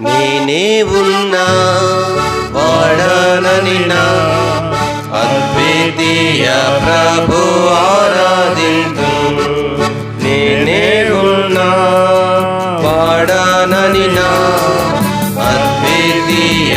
నేనే ఉన్నా వాడనని నా. అద్వితీయ ప్రభు ఆరాధి నేనే ఉన్నా వాడనని నా. అద్వితీయ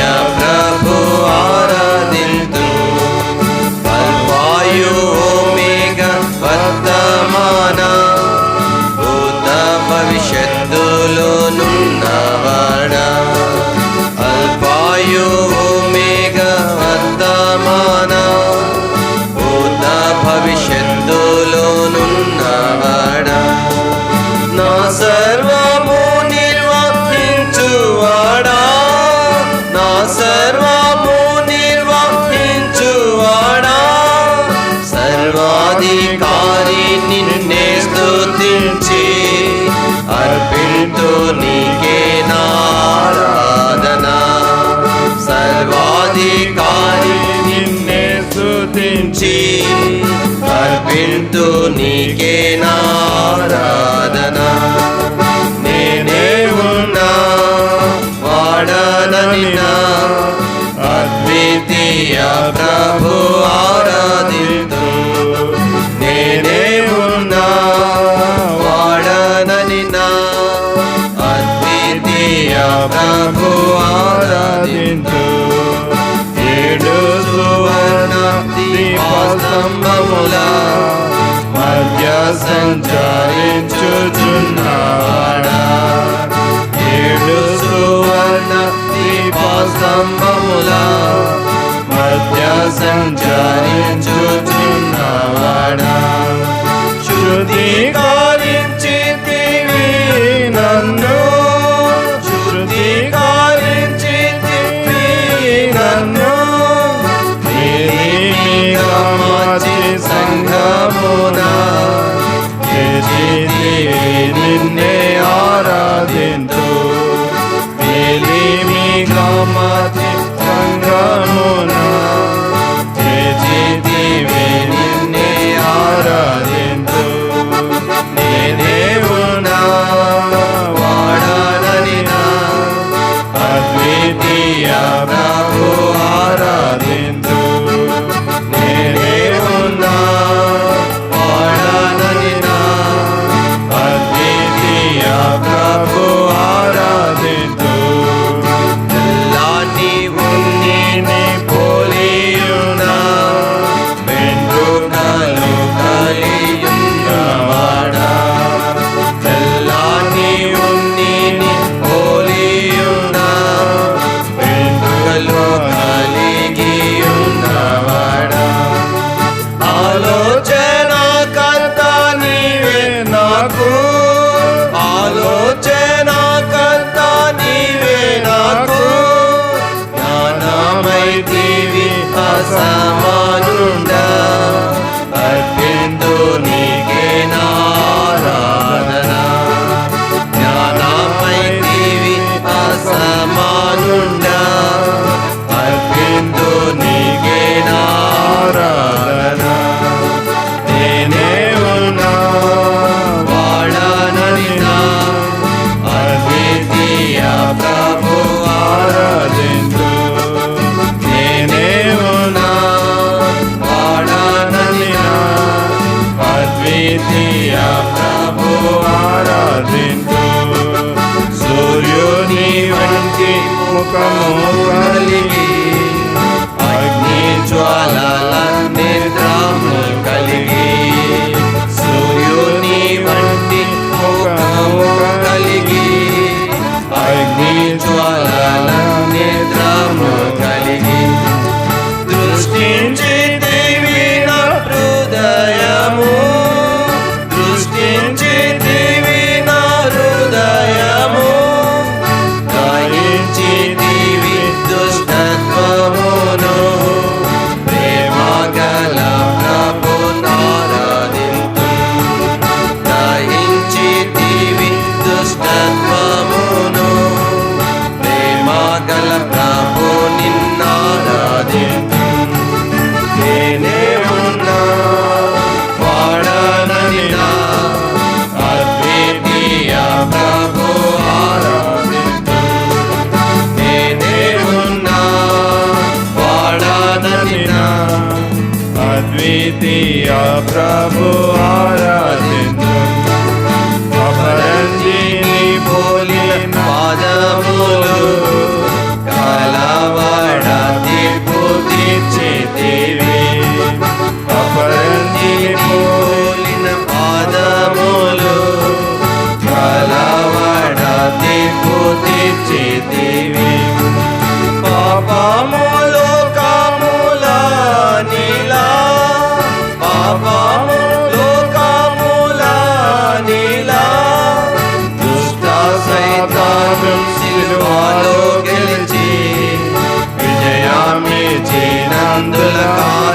నుంచి అర్పింతు నీకే నారాధనా. నేనే ఉన్నా వాడాలని నా అద్వితీయ స్తంభముల మధ్య సంచరించుచున్నాడా. ఏడు సువర్ణ దీపస్తంభముల మధ్య సంచరించుచున్నాడా. శృతి ఆరాధింతు సూర్యుని వంటి ముఖము కలిగి ప్రభు ఆరాధించు. అపరంజిని పోలిన పాదములు కలవడ తీర్పు తీర్చితివి అపరంజిని పోలిన పాదములు కలవడ తీర్పు తీర్చితివి Virgin and the Lamb.